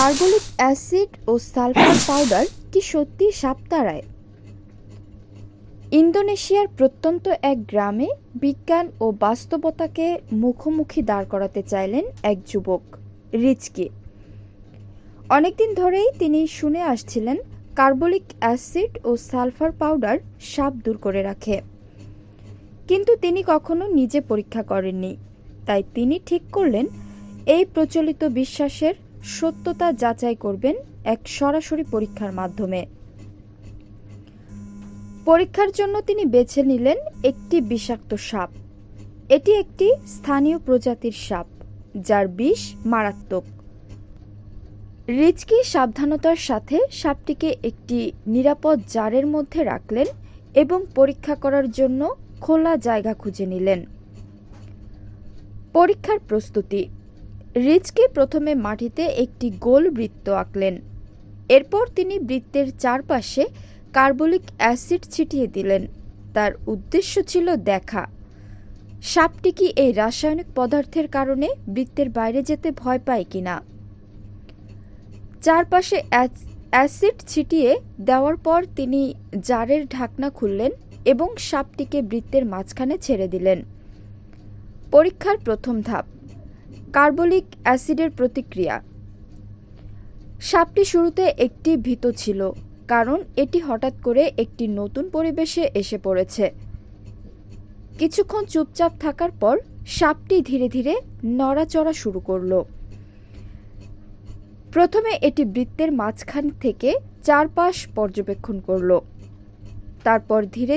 Carbolic acid ও sulphur powder কি সত্যি সাপ তাড়ায় ইন্দোনেশিয়ার প্রত্যন্ত এক গ্রামে বিজ্ঞান ও বাস্তবতাকে মুখোমুখি দাঁড় করাতে চাইলেন এক যুবক রিচকি অনেকদিন ধরেই তিনি শুনে আসছিলেন, কার্বলিক অ্যাসিড ও সালফার পাউডার সাপ দূর করে রাখে। কিন্তু তিনি কখনো নিজে পরীক্ষা করেননি। তাই তিনি ঠিক করলেন, এই প্রচলিত বিশ্বাসের সত্যতা যাচাই করবেন এক সরাসরি পরীক্ষার মাধ্যমে। পরীক্ষার জন্য তিনি বেছে নিলেন একটি বিষাক্ত সাপ। এটি একটি স্থানীয় প্রজাতির সাপ, যার বিষ মারাত্মক। রিচকি সাবধানতার সাথে সাপটিকে একটি নিরাপদ জারের মধ্যে রাখলেন এবং পরীক্ষা করার জন্য খোলা জায়গা খুঁজে নিলেন। পরীক্ষার প্রস্তুতি রিচকি প্রথমে মাটিতে একটি গোল বৃত্ত আঁকলেন। এরপর তিনি বৃত্তের চারপাশে কার্বলিক অ্যাসিড ছিটিয়ে দিলেন। তার উদ্দেশ্য ছিল দেখা। সাপটি কি এই রাসায়নিক পদার্থের কারণে বৃত্তের বাইরে যেতে ভয় পায় কিনা? চারপাশে অ্যাসিড ছিটিয়ে দেওয়ার পর তিনি জারের ঢাকনা খুললেন এবং সাপটিকে বৃত্তের মাঝখানে ছেড়ে দিলেন। পরীক্ষার প্রথম ধাপ। কার্বলিক অ্যাসিডের প্রতিক্রিয়া। সাপটি শুরুতে একটি ভীত ছিল, কারণ এটি হঠাৎ করে একটি নতুন পরিবেশে এসে পড়েছে। কিছুক্ষণ চুপচাপ থাকার পর সাপটি ধীরে ধীরে নড়াচড়া শুরু করল। প্রথমে এটি বৃত্তের মাঝখান থেকে চারপাশ পর্যবেক্ষণ করল। তারপর ধীরে